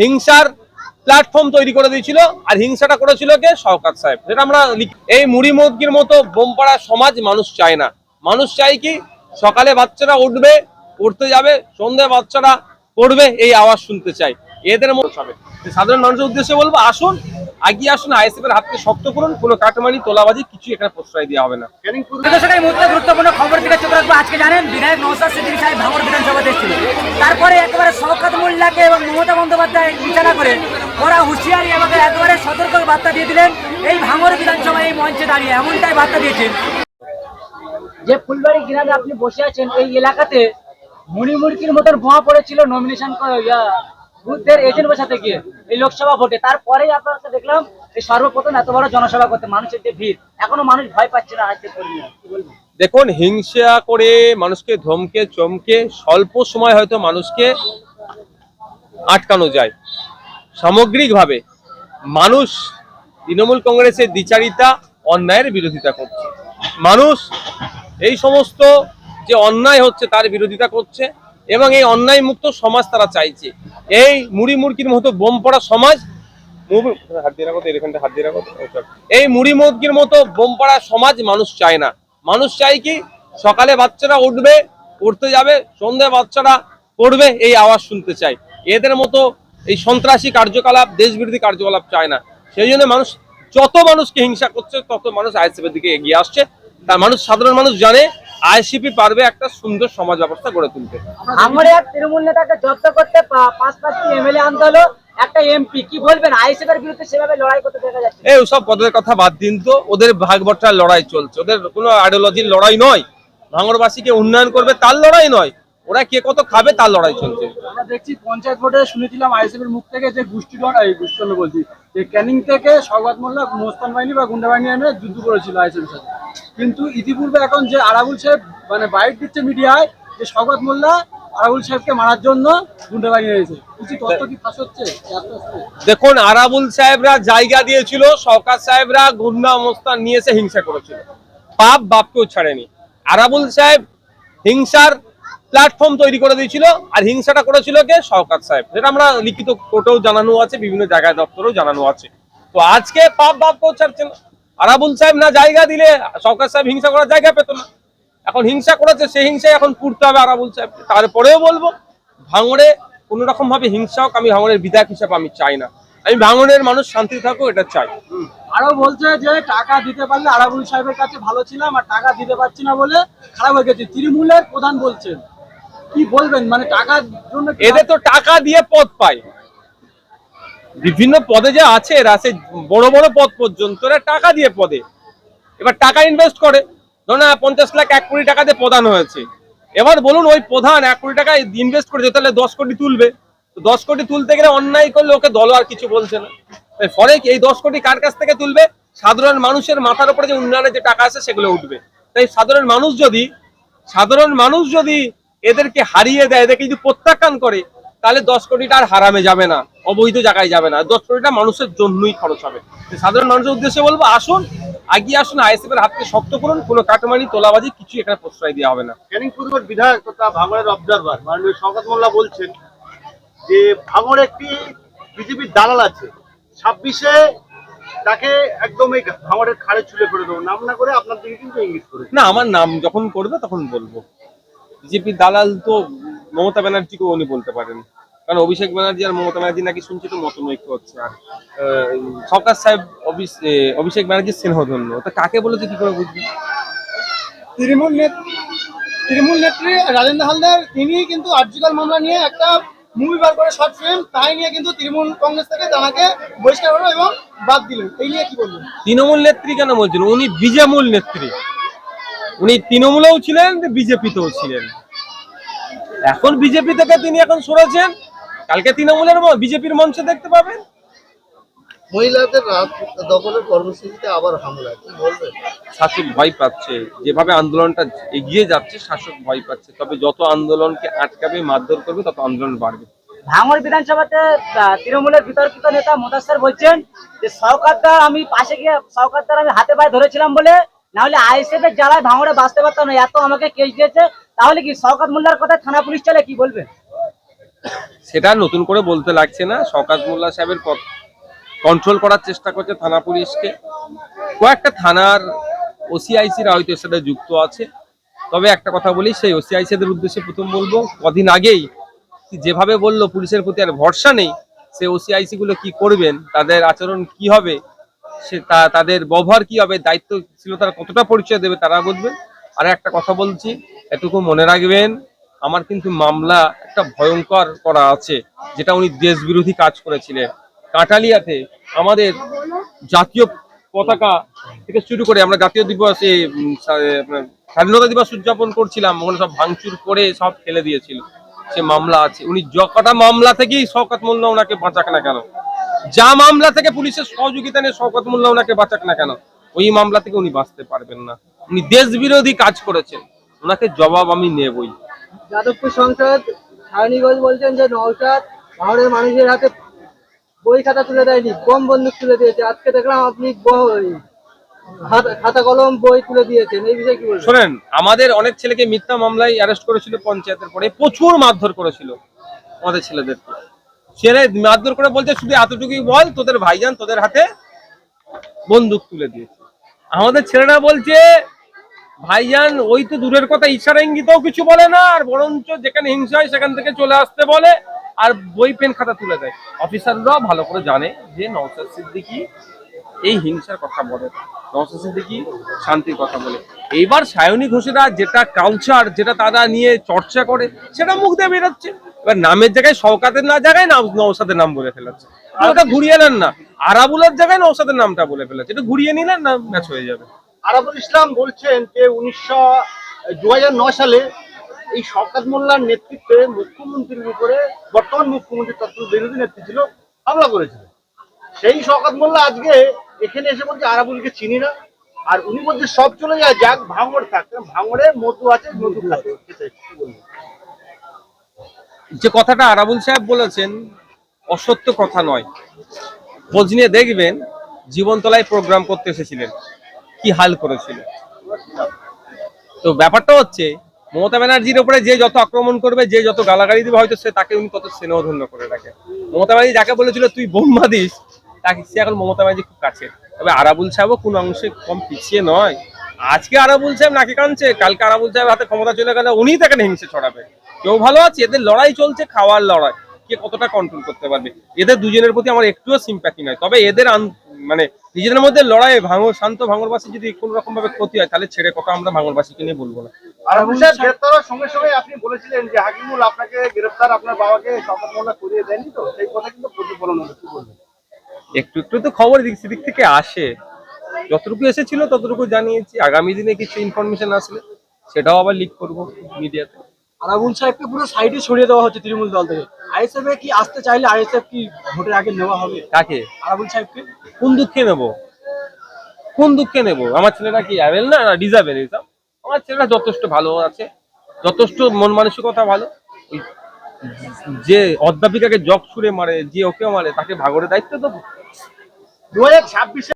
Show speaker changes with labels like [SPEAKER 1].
[SPEAKER 1] হিংসার প্ল্যাটফর্ম তৈরি করে দিয়েছিল আর হিংসাটা করেছিল কে? শওকাত সাহেব। যেটা আমরা এই মুড়ি মুরগির মতো বোম পাড়া সমাজ মানুষ চায় না। মানুষ চাই কি? সকালে বাচ্চারা উঠবে, উঠতে যাবে, সন্ধ্যে বাচ্চারা পড়বে, এই আওয়াজ শুনতে চাই এদের হবে সাধারণ মানুষের উদ্দেশ্যে বলব আসুন আগিয়ে আসুন আইএসএফ এর হাতকে শক্ত করুন কোনো কাটমানি তোলাবাজি কিছু এখানে প্রশ্রয় দেওয়া হবে না।
[SPEAKER 2] গুরুত্বপূর্ণ খবর দিকে চোখ রাখব আজকে জানেন বিধায়ক নৌসাদ সিদ্দিকী সাহেব ভাঙড় বিধানসভাতে এসেছিল তারপরে একেবারে শওকত মোল্লাকে এবং মমতা বন্দ্যোপাধ্যায় বিচারা করে ওরা হুঁশিয়ারি আমাকে একেবারে সতর্ক বার্তা দিয়ে দিলেন এই ভাঙর বিধানসভা এই মঞ্চে দাঁড়িয়ে। এমনটাই বার্তা দিয়েছেন। যে ফুলবাড়ি গ্রামে আপনি বসে আছেন এই এলাকাতে মুড়িমুড়কির মতন বোমা পড়েছিল নমিনেশন বুথদের এজেন্ট বসাতে গিয়ে এই লোকসভা ভোটে। তারপরেই আপনাকে দেখলাম, এই সর্বপ্রথম এত বড় জনসভা করতে মানুষের যে ভিড়, এখনও মানুষ ভয় পাচ্ছে না আজকে
[SPEAKER 1] দেখুন, হিংসা করে মানুষকে ধমকে, চমকে, স্বল্প সময় হয়তো মানুষকে আটকানো যায়। সামগ্রিকভাবে মানুষ তৃণমূল কংগ্রেসের দ্বিচারিতা, অন্যায়ের বিরোধিতা করছে। মানুষ এই সমস্ত যে অন্যায় হচ্ছে তার বিরোধিতা করছে। এবং এই অন্যায় মুক্ত সমাজ তারা চাইছে। এই মুড়ি মুরগির মতো বোম পড়া সমাজ। এই মুড়ি মুরগির মতো বোম পড়া সমাজ মানুষ চায় না। মানুষ চায় কি সকালে বাচ্চারা উঠবে পড়তে যাবে সন্ধ্যে বাচ্চারা পড়বে এই আওয়াজ শুনতে চায়। এদের মতো এই সন্ত্রাসী কার্যকলাপ দেশবিরোধী কার্যকলাপ চায় না। সেই জন্য মানুষ যত মানুষকে হিংসা করছে তত মানুষ আইএসএফের দিকে এগিয়ে আসছে। তার মানুষ সাধারণ মানুষ জানে আইসিপি পারবে একটা সুন্দর সমাজ ব্যবস্থা গড়ে তুলতে।
[SPEAKER 2] আমরা এক তৃণমূল নেতাকে জব্দ করতে পাঁচ পাঁচটি এমএলএ আনতে হলো একটা এমপি কি বলবেন? আইএসএফ এর বিরুদ্ধে সেভাবে লড়াই করতে দেখা যাচ্ছে।
[SPEAKER 1] এই সব পদের কথা বাদ দিন তো ওদের ভাগবটার লড়াই চলছে। ওদের কোনো আইডিওলজির লড়াই নয়। ভাঙরবাসীকে উন্নয়ন করবে তার লড়াই নয়। ওরা কে কত খাবে তার লড়াই চলছে।
[SPEAKER 3] আমরা দেখছি পঞ্চায়েত ভোটে শুনেছিলাম আইএসএফ এর মুখ থেকে যে গোষ্ঠীদ্বন্দ্ব এই গোষ্ঠীদ্বন্দ্ব বলছি যে ক্যানিং থেকে সৌগত মোল্লা মোস্তান বাহিনী বা গুন্ডা বাহিনী এনে যুদ্ধ করেছিল আইএসএফ এর সাথে। কিন্তু ইতিপূর্বে এখন যে আরাবুল সাহেব মানে বাইট দিচ্ছে মিডিয়ায় যে সৌগত মোল্লা আরাবুল সাহেবকে মারার জন্য গুন্ডা বাহিনী এনেছে কিছু তথ্য কি ফাঁস হচ্ছে? আস্তে আস্তে?
[SPEAKER 1] দেখুন আরাবুল সাহেবরা জায়গা দিয়েছিল সরকার সাহেবরা গুন্ডা অবস্থান নিয়ে এসে হিংসা করেছিল। পাপ বাপকেও ছাড়েনি। আরাবুল সাহেব হিংসার প্ল্যাটফর্ম তৈরি করে দিয়েছিল আর হিংসাটা করেছিল কে? শওকাত সাহেব। যেটা আমরা লিখিত কোর্টেও জানানো আছে, বিভিন্ন জায়গায় দপ্তরেও জানানো আছে। তো আজকে পাপ বাপ না আরাবুল সাহেব না জায়গা দিলে শওকাত সাহেব হিংসা করার জায়গা পেত না। এখন হিংসা করেছে, সেই হিংসায় এখন পুড়তে হবে আরাবুল সাহেব। তারপরেও বলব, ভাঙড়ে কোনো রকম ভাবে হিংসা হোক, আমি ভাঙড়ের বিধায়ক হিসাবে আমি চাই না। আমি ভাঙড়ের মানুষ শান্তি থাকুক এটা চাই।
[SPEAKER 3] আরও বলছে যে, টাকা দিতে পারলে আরাবুল সাহেবের কাছে ভালো ছিলাম, আর টাকা দিতে পারছি না বলে খারাপ হয়ে গেছে। তৃণমূলের প্রধান বলছেন। কি বলবেন? মানে টাকার জন্য
[SPEAKER 1] এদের তো টাকা দিয়ে পদ পায়। বিভিন্ন পদে যে আছে, এরা সে বড় বড় পদ পর্যন্ত এরা টাকা দিয়ে পদে। এবার টাকা ইনভেস্ট করে। ধরুন পঞ্চাশ লাখ, এক কোটি টাকা দিয়ে প্রদান হয়েছে। এবার বলুন, ওই প্রধান এক কোটি টাকা ইনভেস্ট করেছে, তাহলে দশ কোটি তুলবে। তো দশ কোটি তুলতে গেলে অন্যায় করলে ওকে দল আর কিছু বলছে না। ফলে এই দশ কোটি কার কাছ থেকে তুলবে? সাধারণ মানুষের মাথার উপরে যে উন্নয়নের যে টাকা আছে, সেগুলো উঠবে। তাই সাধারণ মানুষ যদি সাধারণ মানুষ যদি এদেরকে হারিয়ে দেয় এদেরকে যদি প্রত্যাখ্যান করে তাহলে দশ কোটিটা আর হারামে যাবে না অবৈধ জায়গায় যাবে না। দশ কোটিটা মানুষের জন্যই খরচ হবে। সাধারণ মানুষের উদ্দেশ্যে বলব আসুন আগিয়ে আসুন আইএসএফ এর হাতকে শক্ত করুন কোনো কাটমানি তোলাবাজি কিছু এখানে প্রশ্রয় দেওয়া হবে না।
[SPEAKER 4] ক্যানিং পূর্বের বিধায়ক তথা ভাঙড়ের অবজারভার মাননীয় শওকত মোল্লা বলছেন যে ভাঙড়ে একটি বিজেপির দালাল আছে ছাব্বিশে তাকে একদম এই ভাঙড়ের খাড়ে ছুলে করে দেবো। নাম না করে আপনার দিকে কিন্তু ইঙ্গিত করে
[SPEAKER 1] না আমার নাম যখন করবে তখন বলব। বিজেপির দালাল তো মমতা ব্যানার্জিকে উনি বলতে পারেন। কারণ অভিষেক ব্যানার্জি আর মমতা ব্যানার্জি নাকি শুনছি তো মতনৈক্য হচ্ছে। আর সরকার সাহেব অভিষেক ব্যানার্জির স্নেহধন্য। তো কাকে বলেছে কি করে বুঝবে?
[SPEAKER 3] তৃণমূল নেত্রী তৃণমূল নেত্রী রাজেন্দ্র হালদার তিনি কিন্তু আর্জিকাল মামলা নিয়ে একটা মুভি বার করে শর্ট ফিল্ম তাই নিয়ে কিন্তু তৃণমূল কংগ্রেস থেকে তাকে বহিষ্কার করল এবং বাদ দিলেন। এই নিয়ে কি বলবেন?
[SPEAKER 1] তৃণমূল নেত্রী কেন বলছেন? উনি বিজেমূল নেত্রী। উনি তৃণমূলেও ছিলেন বিজেপিতেও ছিলেন। এখন বিজেপি থেকে তিনি এখন সরেছেন। কালকে তৃণমূলের বিজেপির মঞ্চে দেখতে পাবেন।
[SPEAKER 5] মহিলাদের রাত দখলের কর্মসূচিতে আবার হামলা কি বলবেন?
[SPEAKER 1] শাসক ভয় পাচ্ছে। যেভাবে আন্দোলনটা এগিয়ে যাচ্ছে শাসক ভয় পাচ্ছে। তবে যত আন্দোলনকে আটকাবে মারধর করবে তত আন্দোলন বাড়বে।
[SPEAKER 2] ভাঙড় বিধানসভাতে আহ, তৃণমূলের বিতর্কিত নেতা বলছেন যে সরকারদার আমি পাশে গিয়ে সরকারদার আমি হাতে পায়ে ধরেছিলাম বলে না হলে আইএসএফ এর জ্বালায় ভাঙড়ে বাঁচতে পারতাম না, এত আমাকে কেস দিয়েছে, তাহলে কি সরকার মোল্লার কথা থানা পুলিশ চলে, কি বলবেন
[SPEAKER 1] সেটা নতুন করে বলতে লাগছে না, শওকাত মোল্লা সাহেবের কন্ট্রোল করার চেষ্টা করছে থানা পুলিশকে। কয়েকটা থানার ওসিআইসিরা হয়তো এর সাথে যুক্ত আছে, তবে একটা কথা বলি, সেই ওসিআইসিদের উদ্দেশ্যে প্রথম বলব, কদিন আগেই যেভাবে বলল, পুলিশের প্রতি আর ভরসা নেই সে ওসিআইসি গুলো কি করবেন, তাদের আচরণ কি হবে সে তাদের ব্যবহার কি হবে দায়িত্ব ছিল তারা কতটা পরিচয় দেবে তারা বুঝবেন আর একটা কথা বলছি, এটুকু মনে রাখবেন, আমার কিন্তু মামলা একটা ভয়ঙ্কর করা আছে, যেটা উনি দেশ বিরোধী কাজ করেছিলেন। কাটালিয়াতে আমাদের জাতীয় পতাকা থেকে শুরু করে আমরা জাতীয় দিবসে স্বাধীনতা দিবস উদযাপন করছিলাম, ওখানে সব ভাঙচুর করে সব ফেলে দিয়েছিল। সে মামলা আছে। উনি যকটা মামলা থেকেই শওকত মোল্লা ওনাকে বাঁচাক না কেন। যা মামলা থেকে পুলিশের সহযোগিতা নিয়ে শওকত মোল্লা ওনাকে বাঁচাক না কেন? ওই মামলা থেকে উনি বাঁচতে পারবেন না। উনি দেশ বিরোধী কাজ করেছেন। ওনাকে জবাব আমি নেবই।
[SPEAKER 6] যাদবপুর সংসদ সায়নীগঞ্জ বলছেন যে নওশাদ ভারতের মানুষের হাতে বই খাতা তুলে দেয়নি কম বন্দুক তুলে দিয়েছে। আজকে দেখলাম আপনি খাতা- খাতা কলম বই তুলে দিয়েছেন। এই বিষয়ে কি বলবেন?
[SPEAKER 1] শোনেন আমাদের অনেক ছেলেকে মিথ্যা মামলায় অ্যারেস্ট করেছিল পঞ্চায়েতের পরে প্রচুর মারধর করেছিল আমাদের ছেলেদেরকে। ছেলে মারধর করে বলছে, শুধু এতটুকুই বল, তোদের ভাইজান তোদের হাতে বন্দুক তুলে দিয়েছে। আমাদের ছেলেরা বলছে, ভাইজান, ওই তো দূরের কথা ইশারা ইঙ্গিতও কিছু বলে না, আর বরঞ্চ যেখানে হিংসা হয় সেখান থেকে চলে আসতে বলে, আর বই, পেন খাতা তুলে দেয়। অফিসাররাও ভালো করে জানে যে নওসাদ সিদ্দিকি এই হিংসার কথা বলে নওসাদ সিদ্দিকি শান্তির কথা বলে। এইবার সায়নী ঘোষেরা যেটা কালচার যেটা তারা নিয়ে চর্চা করে সেটা মুখ দিয়ে বেরোচ্ছে। এবার নামের জায়গায় শওকাতের না জায়গায় নাম নওসাদের নাম বলে ফেলাচ্ছে। ওটা ঘুরিয়ে নেন না। আরাবুলের জায়গায় নওসাদের নামটা বলে ফেলাচ্ছে এটা ঘুরিয়ে নিলেন না ম্যাচ হয়ে যাবে?
[SPEAKER 4] আরাবুল ইসলাম বলছেন যে উনিশশো দু সালে এই শওকাত মোল্লার নেতৃত্বে মুখ্যমন্ত্রীর উপরে বর্তমান মুখ্যমন্ত্রী তৎকাল বিরোধী নেত্রী ছিল হামলা করেছিল সেই শওকাত মোল্লা আজকে এখানে এসে বলছে আরাবুলকে চিনি না। আর উনি বলছে, সব চলে যায়, যাক, ভাঙড় থাক। কারণ ভাঙড়ে মধু আছে, মধু?
[SPEAKER 1] যে কথাটা আরাবুল সাহেব বলেছেন, অসত্য কথা নয়। খোঁজ নিয়ে দেখবেন, জীবনতলায় প্রোগ্রাম করতে এসেছিলেন। কি হাল করেছিল। তো ব্যাপারটা হচ্ছে, মমতা ব্যানার্জির উপরে যে যত আক্রমণ করবে, যে যত গালাগালি দিবে, হয়তো সে তাকে উনি তত স্নেহধন্য করে রাখে। মমতা ব্যানার্জি যাকে বলেছিল, তুই বোম্বা দিস তাকে সে এখন মমতা ব্যানার্জি খুব কাছে। তবে আরাবুল সাহেবও কোন অংশে কম পিছিয়ে নয়। আজকে আরাবুল সাহেব নাকি কাঁদছে, কালকে আরাবুল সাহেব হাতে ক্ষমতা চলে গেলে উনিই তাকে হিংসে ছড়াবে। কেউ ভালো আছে? এদের লড়াই চলছে, খাওয়ার লড়াই। কে কতটা কন্ট্রোল করতে পারবে? এদের দুজনের প্রতি আমার একটুও সিম্প্যাথি নয়। তবে এদের মানে নিজেদের মধ্যে লড়াই ভাঙর শান্ত ভাঙরবাসী যদি কোন রকম ভাবে ক্ষতি হয়, তাহলে ছেড়ে কথা আমরা ভাঙরবাসীকে নিয়ে বলব না।
[SPEAKER 4] আপনি বলেছিলেন যে হাকিমুল আপনাকে গ্রেপ্তার আপনার বাবাকে শওকাত করিয়ে দেয়নি তো? সেই কথা কিন্তু প্রতিফলন বলবেন?
[SPEAKER 1] একটু একটু তো খবর দিক সেদিক থেকে আসে। যতটুকু এসেছিল ততটুকু জানিয়েছি। আগামী দিনে কিছু ইনফরমেশন আসলে সেটাও আবার লিক করব মিডিয়াতে
[SPEAKER 3] আরাবুল সাহেবকে পুরো সাইডে সরিয়ে দেওয়া হচ্ছে তৃণমূল দল থেকে। আইএসএফ এ কি আসতে চাইলে আইএসএফ কি ভোটের আগে নেওয়া হবে?
[SPEAKER 1] কাকে?
[SPEAKER 3] আরাবুল সাহেবকে?
[SPEAKER 1] কোন দুঃখে নেব? কোন দুঃখে নেব? আমার ছেলেরা কি অ্যাভেল না ডিজাবেল আমার ছেলেরা যথেষ্ট ভালো আছে। যথেষ্ট মন মানসিকতা ভালো। যে অধ্যাপিকাকে জগ ছুড়ে মারে, যে ওকে মারে, তাকে ভাগরের দায়িত্ব দেবো?
[SPEAKER 4] দু হাজার ছাব্বিশে